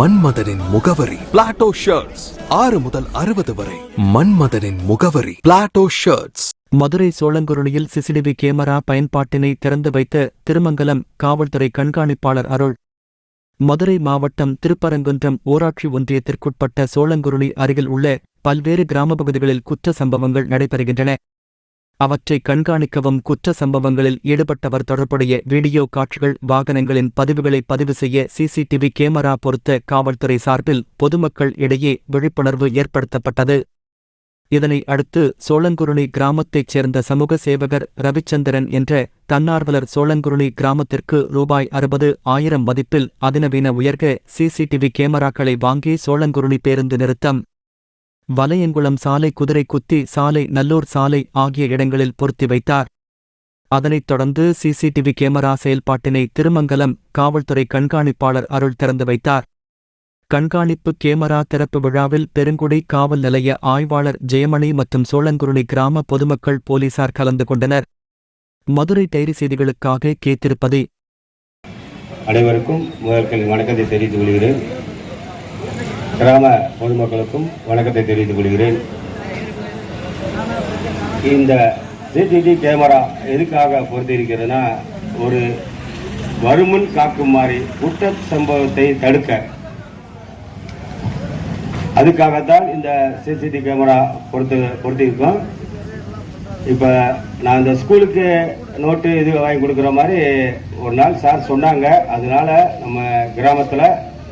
மன்மதனின் முகவரி. Plato shirts ஆறு முதல் அறுபது வரை. மன்மதனின் முகவரி. பிளாட்டோ ஷர்ட்ஸ் மதுரை சோழங்குருளியில் சிசிடிவி கேமரா பயன்பாட்டினை திறந்து வைத்த திருமங்கலம் காவல்துறை கண்காணிப்பாளர் அருள். மதுரை மாவட்டம் திருப்பரங்குன்றம் ஊராட்சி ஒன்றியத்திற்குட்பட்ட சோழங்குருளி அருகில் உள்ள பல்வேறு கிராம பகுதிகளில் குற்ற சம்பவங்கள் நடைபெறுகின்றன. அவற்றை கண்காணிக்கவும் குற்ற சம்பவங்களில் ஈடுபட்டவர் தொடர்புடைய வீடியோ காட்சிகள் வாகனங்களின் பதிவுகளை பதிவு செய்ய சிசிடிவி கேமரா பொருத்த காவல்துறை சார்பில் பொதுமக்கள் இடையே விழிப்புணர்வு ஏற்படுத்தப்பட்டது. இதனை அடுத்து சோழங்குருணி கிராமத்தைச் சேர்ந்த சமூக சேவகர் ரவிச்சந்திரன் என்ற தன்னார்வலர் சோழங்குருணி கிராமத்திற்கு ரூபாய் அறுபது ஆயிரம் மதிப்பில் அதிநவீன உயர்க சிசிடிவி கேமராக்களை வாங்கி சோழங்குருணி பேருந்து நிறுத்தம். வலையங்குளம் சாலை குதிரை குத்தி சாலை நல்லூர் சாலை ஆகிய இடங்களில் பொருத்தி வைத்தார். அதனைத் தொடர்ந்து சிசிடிவி கேமரா செயல்பாட்டினை திருமங்கலம் காவல்துறை கண்காணிப்பாளர் அருள் திறந்து வைத்தார். கண்காணிப்பு கேமரா திறப்பு விழாவில் பெருங்குடி காவல் நிலைய ஆய்வாளர் ஜெயமணி மற்றும் சோழங்குருளி கிராம பொதுமக்கள் போலீசார் கலந்து கொண்டனர். மதுரை டைரி செய்திகளுக்காக கேத்திருப்பது அனைவருக்கும் வணக்கத்தை தெரிவித்துக் கொள்கிறேன். கிராம பொதுமக்களுக்கும் வணக்கத்தை தெரிவித்துக் கொள்கிறேன். இந்த சிசிடிவி கேமரா எதுக்காக பொருத்தியிருக்கிறதுனா ஒரு வருமுன் காக்கும் மாதிரி குற்ற சம்பவத்தை தடுக்க. அதுக்காகத்தான் இந்த சிசிடிவி கேமரா பொறுத்து பொருத்தியிருக்கோம். இப்போ நான் இந்த ஸ்கூலுக்கு நோட்டு இது வாங்கி கொடுக்குற மாதிரி ஒரு நாள் சார் சொன்னாங்க. அதனால நம்ம கிராமத்தில்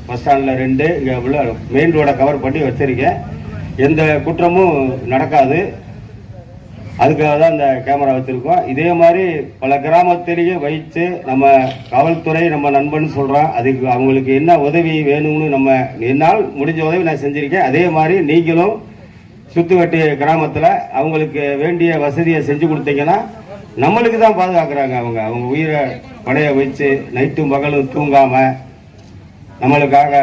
பஸ் ஸ்டாண்டில் ரெண்டு இங்கே உள்ள மெயின் ரோடை கவர் பண்ணி வச்சுருக்கேன் எந்த குற்றமும் நடக்காது. அதுக்காக தான் இந்த கேமரா வச்சுருக்கோம். இதே மாதிரி பல கிராமத்திலேயே வைத்து நம்ம காவல்துறை நம்ம நண்பன் சொல்கிறோம் அதுக்கு அவங்களுக்கு என்ன உதவி வேணும்னு நம்ம என்னால் முடிஞ்ச உதவி நான் செஞ்சுருக்கேன். அதே மாதிரி நீங்களும் சுத்துவட்டி கிராமத்தில் அவங்களுக்கு வேண்டிய வசதியை செஞ்சு கொடுத்தீங்கன்னா நம்மளுக்கு தான் பாதுகாக்கிறாங்க அவங்க. அவங்க உயிரை படைய வச்சு நைட்டும் பகலும் தூங்காமல் நம்மளுக்காக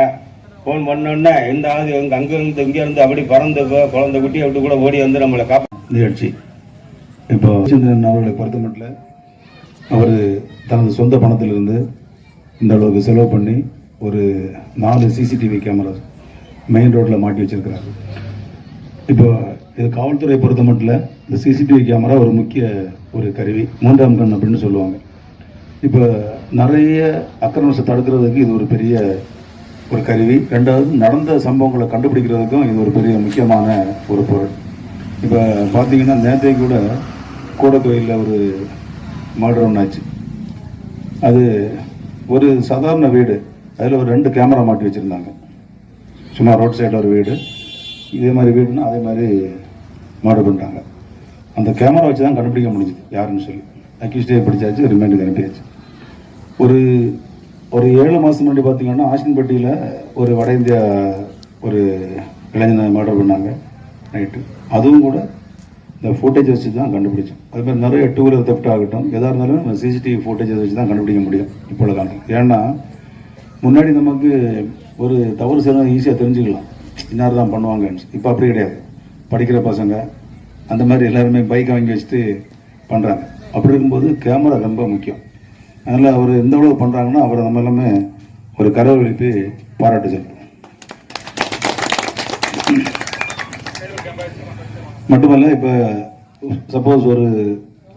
ஃபோன் பண்ணோன்னே எந்த ஆகுது இங்கே அங்கேருந்து இங்கேருந்து அப்படி பறந்து குழந்தை குட்டி அப்படி கூட ஓடி வந்து நம்மளை காப்பா நிகழ்ச்சி. இப்போ சந்திரன் அவர்களை பொறுத்த மட்டும் அவர் தனது சொந்த பணத்திலிருந்து இந்த அளவுக்கு செலவு பண்ணி ஒரு நாலு சிசிடிவி கேமரா மெயின் ரோட்டில் மாட்டி வச்சிருக்கிறாரு. இப்போ இது காவல்துறை பொறுத்த மட்டும் இந்த சிசிடிவி கேமரா ஒரு முக்கிய ஒரு கருவி மூன்றாம் கண் அப்படின்னு சொல்லுவாங்க. இப்போ நிறைய அக்கிரமத்தை தடுக்கிறதுக்கு இது ஒரு பெரிய ஒரு கருவி. ரெண்டாவது நடந்த சம்பவங்களை கண்டுபிடிக்கிறதுக்கும் இது ஒரு பெரிய முக்கியமான ஒரு பொருள். இப்போ பார்த்தீங்கன்னா நேற்றை கூட கூடக்கோயிலில் ஒரு மர்டர் ஒன்று ஆச்சு. அது ஒரு சாதாரண வீடு. அதில் ஒரு ரெண்டு கேமரா மாட்டி வச்சுருந்தாங்க. சும்மா ரோட் சைடில் ஒரு வீடு. இதே மாதிரி வீடுனா அதே மாதிரி மர்டர் பண்ணிட்டாங்க. அந்த கேமரா வச்சு தான் கண்டுபிடிக்க முடிஞ்சுது யாருன்னு சொல்லி. அக்யூஸ்டே பிடிச்சாச்சு ரிமாண்டுக்கு அனுப்பியாச்சு. ஒரு ஒரு ஏழு மாதம் முன்னாடி பார்த்தீங்கன்னா ஆசின்பட்டியில் ஒரு வட இந்தியா ஒரு இளைஞனை மர்டர் பண்ணாங்க நைட்டு அதுவும் கூட இந்த ஃபோட்டேஜ் வச்சு தான் கண்டுபிடிச்சோம். அது மாதிரி நிறைய டூ வீலர் தெப்ட் ஆகட்டும் எதாக இருந்தாலும் நம்ம சிசிடிவி ஃபுட்டேஜஸ் வச்சு தான் கண்டுபிடிக்க முடியும் இப்போ உள்ள காலம் ஏன்னா முன்னாடி நமக்கு ஒரு தவறு செய்யணும் ஈஸியாக தெரிஞ்சுக்கலாம். இன்னார் தான் பண்ணுவாங்கன்னு. இப்போ அப்படி கிடையாது. படிக்கிற பசங்க அந்த மாதிரி எல்லாருமே பைக் வாங்கி வச்சுட்டு பண்ணுறாங்க அப்படி இருக்கும்போது கேமரா ரொம்ப முக்கியம். அதனால் அவர் எந்த அளவு பண்ணுறாங்கன்னா அவரை நம்ம எல்லாமே ஒரு கரவை எழுப்பி பாராட்டு செலுத்தும் மட்டுமல்ல இப்போ சப்போஸ் ஒரு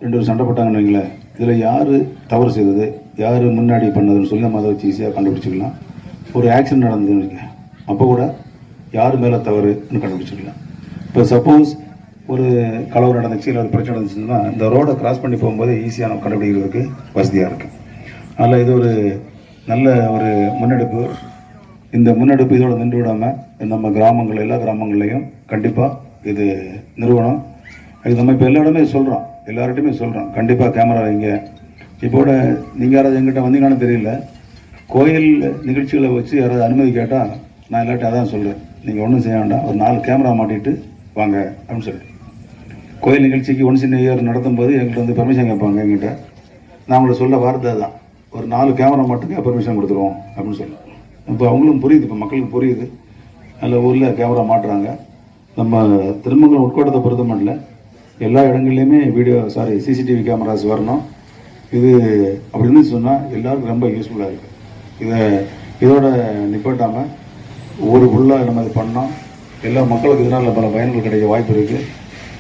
ரெண்டு பேர் சண்டை போட்டாங்கன்னு வைங்களேன் இதில் யார் தவறு செய்தது யார் முன்னாடி பண்ணதுன்னு சொல்லி நம்ம அதை வச்சு ஈஸியாக கண்டுபிடிச்சிக்கலாம். ஒரு ஆக்சிடென்ட் நடந்ததுன்னு வைங்க அப்போ கூட யார் மேலே தவறுன்னு கண்டுபிடிச்சிக்கலாம். இப்போ சப்போஸ் ஒரு கலவு நடந்துச்சு இல்லை ஒரு பிரச்சனை நடந்துச்சுன்னா இந்த ரோடை கிராஸ் பண்ணி போகும்போது ஈஸியாக நம்ம கண்டுபிடிக்கிறதுக்கு வசதியாக இருக்கும் அதனால் இது ஒரு நல்ல ஒரு முன்னெடுப்பு. இந்த முன்னெடுப்பு இதோட நின்று விடாமல் நம்ம கிராமங்கள் எல்லா கிராமங்கள்லையும் கண்டிப்பாக இது நிறுவனம். இது நம்ம இப்போ எல்லா இடமே சொல்கிறோம் எல்லார்ட்டையுமே சொல்கிறோம் கண்டிப்பாக கேமரா வைங்க. இப்போட நீங்கள் யாராவது எங்கிட்ட வந்தீங்கன்னு தெரியல. கோயில் நிகழ்ச்சிகளை வச்சு யாராவது அனுமதி கேட்டால் நான் எல்லாட்டையும் அதான் சொல்கிறேன் நீங்கள் ஒன்றும் செய்ய வேண்டாம். ஒரு நாலு கேமரா மாட்டிட்டு வாங்க அப்படின்னு சொல்லிட்டு. கோயில் நிகழ்ச்சிக்கு ஒன் சின்ன இயர் நடத்தும் போது எங்கள்கிட்ட வந்து பெர்மிஷன் கேட்பாங்க எங்கிட்ட நான் சொல்ல வார்த்தை தான் ஒரு நாலு கேமரா மட்டுமே பெர்மிஷன் கொடுத்துருவோம் அப்படின்னு சொல்லி. இப்போ அவங்களும் புரியுது இப்போ மக்களுக்கு புரியுது. நல்ல ஊரில் கேமரா மாட்டுறாங்க. நம்ம திருமங்கலம் உட்கோட்டத்தை பொறுத்த மட்டும் எல்லா இடங்கள்லையுமே வீடியோ சாரி சிசிடிவி கேமராஸ் வரணும். இது அப்படின்னு சொன்னால் எல்லாருக்கும் ரொம்ப யூஸ்ஃபுல்லாக இருக்குது இதை இதோட நிப்பாட்டாமல் ஊர் ஃபுல்லாக நம்ம இது பண்ணோம். எல்லா மக்களுக்கு இதனால் பல பயன்கள் கிடைக்க வாய்ப்பு இருக்குது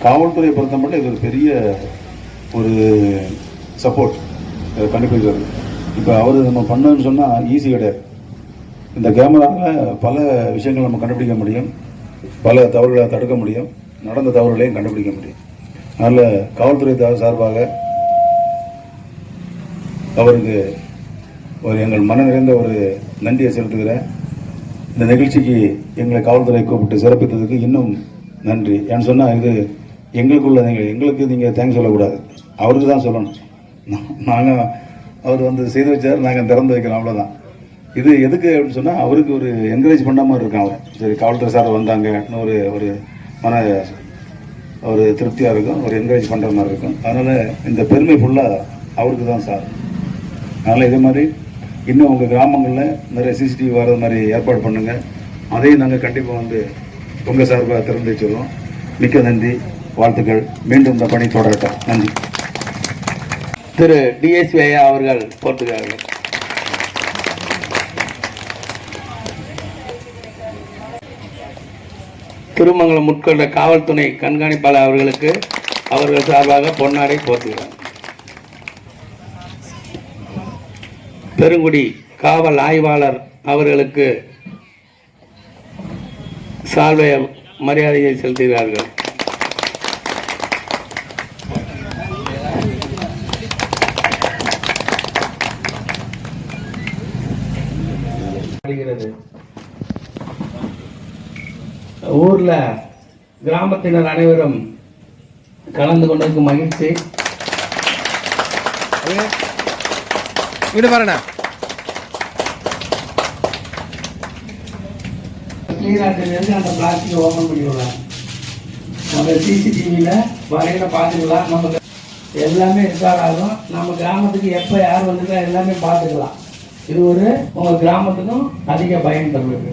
காவல்துறையை பொறுத்த மட்டும் இது ஒரு பெரிய ஒரு சப்போர்ட் கண்டுபிடிக்கிறது. இப்போ அவர் நம்ம பண்ணணும்னு சொன்னால் ஈஸி கிடையாது. இந்த கேமராவில் பல விஷயங்கள் நம்ம கண்டுபிடிக்க முடியும். பல தவறுகளை தடுக்க முடியும். நடந்த தவறுகளையும் கண்டுபிடிக்க முடியும். அதனால் காவல்துறை சார்பாக அவருக்கு ஒரு எங்கள் மன நிறைந்த ஒரு நன்றியை செலுத்துகிறேன். இந்த நிகழ்ச்சிக்கு எங்களை காவல்துறை கூப்பிட்டு சிறப்பித்ததுக்கு இன்னும் நன்றி. ஏன்னு சொன்னால் இது எங்களுக்குள்ள நீங்கள் எங்களுக்கு நீங்கள் தேங்க்ஸ் சொல்லக்கூடாது. அவருக்கு தான் சொல்லணும். நாங்கள் அவர் வந்து செய்து வச்சார் நாங்கள் திறந்து வைக்கிறோம் அவ்வளோதான் இது எதுக்கு அப்படின்னு சொன்னால் அவருக்கு ஒரு என்கரேஜ் பண்ண மாதிரி இருக்கான் அவர் சரி காவல்துறை சார் வந்தாங்க ஒரு ஒரு மன ஒரு திருப்தியாக இருக்கும் ஒரு என்கரேஜ் பண்ணுற மாதிரி இருக்கும். அதனால் இந்த பெருமை ஃபுல்லாக அவருக்கு தான் சார். அதனால் இதே மாதிரி இன்னும் உங்கள் கிராமங்களில் நிறைய சிசிடிவி வர மாதிரி ஏற்பாடு பண்ணுங்கள் அதையும் நாங்கள் கண்டிப்பாக வந்து உங்கள் சார்பாக திறந்து வச்சுருவோம். மிக்க நன்றி. வாழ்த்துக்கள். மீண்டும் இந்த பணி தொடரட்டும். நன்றி. திரு டிஎஸ்பி ஐயா அவர்கள் போட்டுக்கார்கள் திருமங்கலம் உட்கொண்ட காவல்துறை கண்காணிப்பாளர் அவர்களுக்கு அவர்கள் சார்பாக பொன்னாடை போட்டுகிறார் பெருங்குடி காவல் ஆய்வாளர் அவர்களுக்கு சால்வை மரியாதையை செலுத்துகிறார்கள். வருகிறது ஊர்ல கிராமத்தினர் அனைவரும் கலந்து கொண்டதுக்கு மகிழ்ச்சி. ஸ்ரீராட்டிலிருந்து அந்த பிளாஸ்டிக் ஓப்பன் பண்ணிவிடலாம் நம்ம சிசிடிவியில் வரையில பார்த்துக்கலாம் நமக்கு எல்லாமே ஆகும் நம்ம கிராமத்துக்கு எப்போ யார் வந்துட்டா எல்லாமே பார்த்துக்கலாம். இது ஒரு உங்கள் கிராமத்துக்கும் அதிக பயன் தருவது